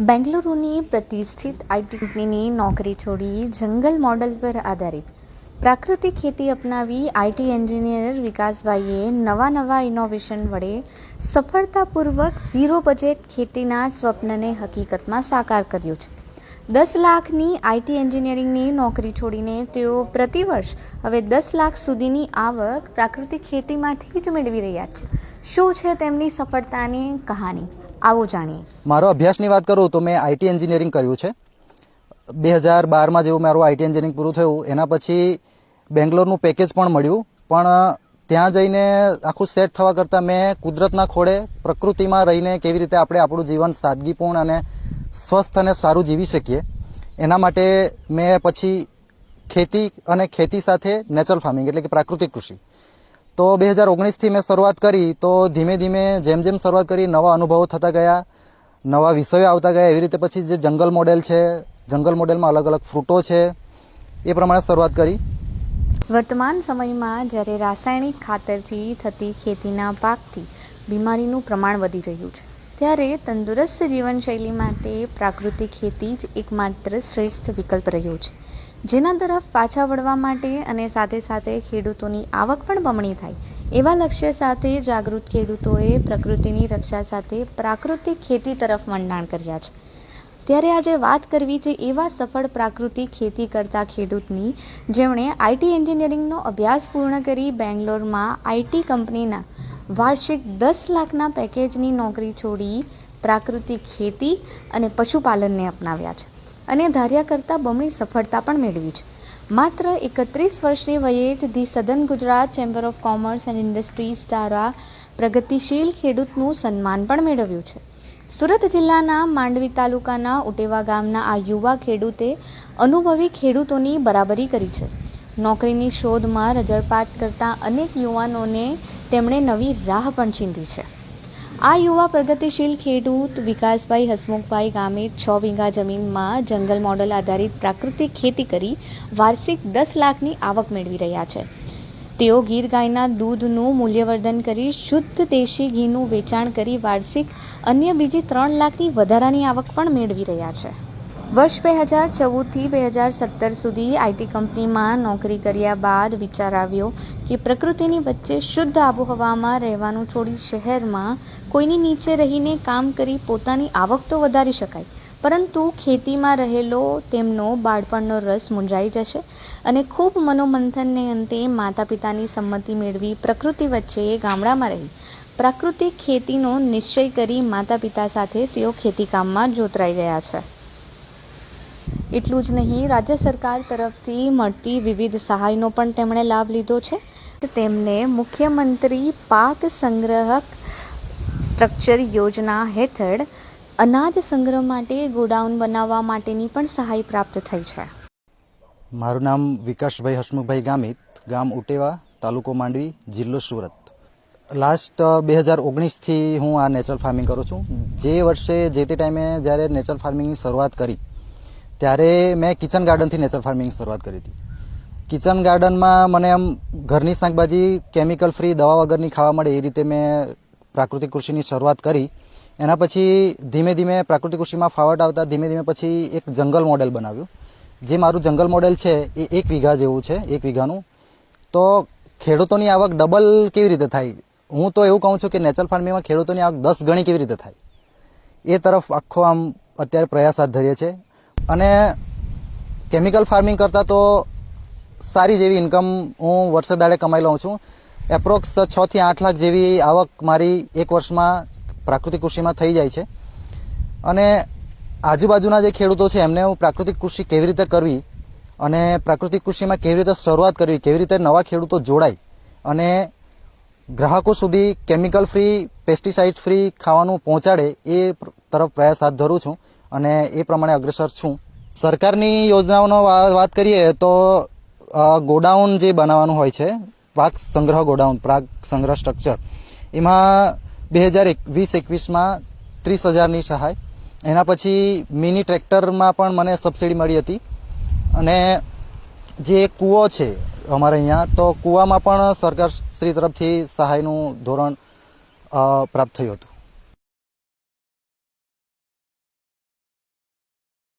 બેંગલુરુની પ્રતિષ્ઠિત આઈટી કંપનીની નોકરી છોડી જંગલ મોડલ પર આધારિત. પ્રાકૃતિક ખેતી અપનાવી આઈટી એન્જિનિયર વિકાસભાઈએ નવા નવા ઇનોવેશન વડે સફળતાપૂર્વક ઝીરો બજેટ ખેતીના સ્વપ્નને હકીકતમાં સાકાર કર્યું છે. દસ લાખની આઈટી એન્જિનિયરિંગની નોકરી છોડીને તેઓ પ્રતિવર્ષ હવે દસ લાખ સુધીની આવક પ્રાકૃતિક ખેતીમાંથી જ મેળવી રહ્યા છે. શું છે તેમની સફળતાની કહાની? આવો જાણીએ. મારો અભ્યાસની વાત કરું તો મેં આઈટી એન્જિનિયરિંગ કર્યું છે. બે હજાર બારમાં જેવું મારું આઈટી એન્જિનિયરિંગ પૂરું થયું, એના પછી બેંગ્લોરનું પેકેજ પણ મળ્યું. પણ ત્યાં જઈને આખું સેટ થવા કરતાં મેં કુદરતના ખોળે પ્રકૃતિમાં રહીને કેવી રીતે આપણે આપણું જીવન સાદગીપૂર્ણ અને સ્વસ્થ અને સારું જીવી શકીએ, એના માટે મેં પછી ખેતી અને ખેતી સાથે નેચરલ ફાર્મિંગ એટલે કે પ્રાકૃતિક કૃષિ તો બે હજાર ઓગણીસથી મેં શરૂઆત કરી તો ધીમે ધીમે જેમ જેમ શરૂઆત કરી નવા અનુભવો થતા ગયા, નવા વિષયો આવતા ગયા, એવી રીતે પછી જે જંગલ મોડેલ છે, જંગલ મોડેલમાં અલગ અલગ ફ્રૂટો છે, એ પ્રમાણે શરૂઆત કરી. વર્તમાન સમયમાં જ્યારે રાસાયણિક ખાતરથી થતી ખેતીના પાકથી બીમારીનું પ્રમાણ વધી રહ્યું છે, ત્યારે તંદુરસ્ત જીવનશૈલી માટે પ્રાકૃતિક ખેતી જ એકમાત્ર શ્રેષ્ઠ વિકલ્પ રહ્યો છે. જેના તરફ પાછા વળવા માટે અને સાથે સાથે ખેડૂતોની આવક પણ બમણી થાય, એવા લક્ષ્ય સાથે જાગૃત ખેડૂતોએ પ્રકૃતિની રક્ષા સાથે પ્રાકૃતિક ખેતી તરફ મંડાણ કર્યા છે. ત્યારે આજે વાત કરવી છે એવા સફળ પ્રાકૃતિક ખેતી કરતા ખેડૂતની, જેમણે આઈટી એન્જિનિયરિંગનો અભ્યાસ પૂર્ણ કરી બેંગ્લોરમાં આઈટી કંપનીના વાર્ષિક દસ લાખના પેકેજની નોકરી છોડી પ્રાકૃતિક ખેતી અને પશુપાલનને અપનાવ્યા છે. અને ધાર્યા કરતાં બમણી સફળતા પણ મેળવી છે. માત્ર એકત્રીસ વર્ષની વયે જ the southern Gujarat chamber of commerce and industries દ્વારા પ્રગતિશીલ ખેડૂતનું સન્માન પણ મેળવ્યું છે. સુરત જિલ્લાના માંડવી તાલુકાના ઉટેવા ગામના આ યુવા ખેડૂતે અનુભવી ખેડૂતોની બરાબરી કરી છે. નોકરીની શોધમાં રજળપાટ કરતા અનેક યુવાનોને તેમણે નવી રાહ પણ ચીંધી છે. આ યુવા પ્રગતિશીલ ખેડૂત વિકાસભાઈ હસમુખભાઈ ગામે છ વીઘા જમીનમાં જંગલ મોડલ આધારિત પ્રાકૃતિક ખેતી કરી વાર્ષિક દસ લાખની આવક મેળવી રહ્યા છે. તેઓ ગીર ગાયના દૂધનું મૂલ્યવર્ધન કરી શુદ્ધ દેશી ઘીનું વેચાણ કરી વાર્ષિક અન્ય બીજી ત્રણ લાખની વધારાની આવક પણ મેળવી રહ્યા છે. વર્ષ બે હજાર ચૌદથી બે હજાર સત્તર સુધી આઈટી કંપનીમાં નોકરી કર્યા બાદ વિચાર આવ્યો કે પ્રકૃતિની વચ્ચે શુદ્ધ આબોહવામાં રહેવાનું છોડી શહેરમાં કોઈની નીચે રહીને કામ કરી પોતાની આવક તો વધારી શકાય, પરંતુ ખેતીમાં રહેલો તેમનો બાળપણનો રસ મૂંઝાઈ જશે અને ખૂબ મનોમંથનને અંતે માતા પિતાની સંમતિ મેળવી પ્રકૃતિ વચ્ચે ગામડામાં રહી. પ્રાકૃતિક ખેતીનો નિશ્ચય કરી માતા પિતા સાથે તેઓ ખેતીકામમાં જોતરાઈ ગયા છે. એટલું જ નહીં, રાજ્ય સરકાર તરફથી મળતી વિવિધ સહાયનો પણ તેમણે લાભ લીધો છે. તેમને મુખ્યમંત્રી પાક સંગ્રહક સ્ટ્રક્ચર યોજના હેઠળ અનાજ સંગ્રહ માટે ગોડાઉન બનાવવા માટેની પણ સહાય પ્રાપ્ત થઈ છે. મારું નામ વિકાસભાઈ હસમુખભાઈ ગામિત, ગામ ઉટેવા, તાલુકો માંડવી, જિલ્લો સુરત. લાસ્ટ બે હજાર ઓગણીસથી હું આ નેચરલ ફાર્મિંગ કરું છું. જે વર્ષે, જે તે ટાઈમે જ્યારે નેચરલ ફાર્મિંગની શરૂઆત કરી ત્યારે મેં કિચન ગાર્ડનથી નેચરલ ફાર્મિંગ શરૂઆત કરી હતી. કિચન ગાર્ડનમાં મને આમ ઘરની શાકભાજી કેમિકલ ફ્રી દવા વગરની ખાવા મળે એ રીતે મેં પ્રાકૃતિક કૃષિની શરૂઆત કરી. એના પછી ધીમે ધીમે પ્રાકૃતિક કૃષિમાં ફાવટ આવતા ધીમે ધીમે પછી એક જંગલ મોડેલ બનાવ્યું. જે મારું જંગલ મોડેલ છે એ એક વીઘા જેવું છે, એક વીઘાનું. તો ખેડૂતોની આવક ડબલ કેવી રીતે થાય? હું તો એવું કહું છું કે નેચરલ ફાર્મિંગમાં ખેડૂતોની આવક દસ ગણી કેવી રીતે થાય? એ તરફ આખો આમ અત્યારે પ્રયાસ હાથ ધરીએ છે અને કેમિકલ ફાર્મિંગ કરતાં તો સારી જેવી ઇન્કમ હું વર્ષે દાડે કમાઈ લઉં છું. એપ્રોક્સ છ થી આઠ લાખ જેવી આવક મારી એક વર્ષમાં પ્રાકૃતિક કૃષિમાં થઈ જાય છે. અને આજુબાજુના જે ખેડૂતો છે, એમને હું પ્રાકૃતિક કૃષિ કેવી રીતે કરવી અને પ્રાકૃતિક કૃષિમાં કેવી રીતે શરૂઆત કરવી, કેવી રીતે નવા ખેડૂતો જોડાય અને ગ્રાહકો સુધી કેમિકલ ફ્રી પેસ્ટિસાઇડ ફ્રી ખાવાનું પહોંચાડે એ તરફ પ્રયાસ હાથ ધરું છું. અને એ પ્રમાણે અગ્રસર છું. સરકારની યોજનાઓનો વાત કરીએ તો ગોડાઉન જે બનાવવાનું હોય છે પાક સંગ્રહ ગોડાઉન પાક સંગ્રહ સ્ટ્રક્ચર, એમાં બે હજાર વીસ એકવીસમાં ત્રીસ હજારની સહાય. એના પછી મિની ટ્રેક્ટરમાં પણ મને સબસિડી મળી હતી. અને જે કૂવો છે અમારે અહીંયા, તો કૂવામાં પણ સરકાર શ્રી તરફથી સહાયનું ધોરણ પ્રાપ્ત થયું હતું.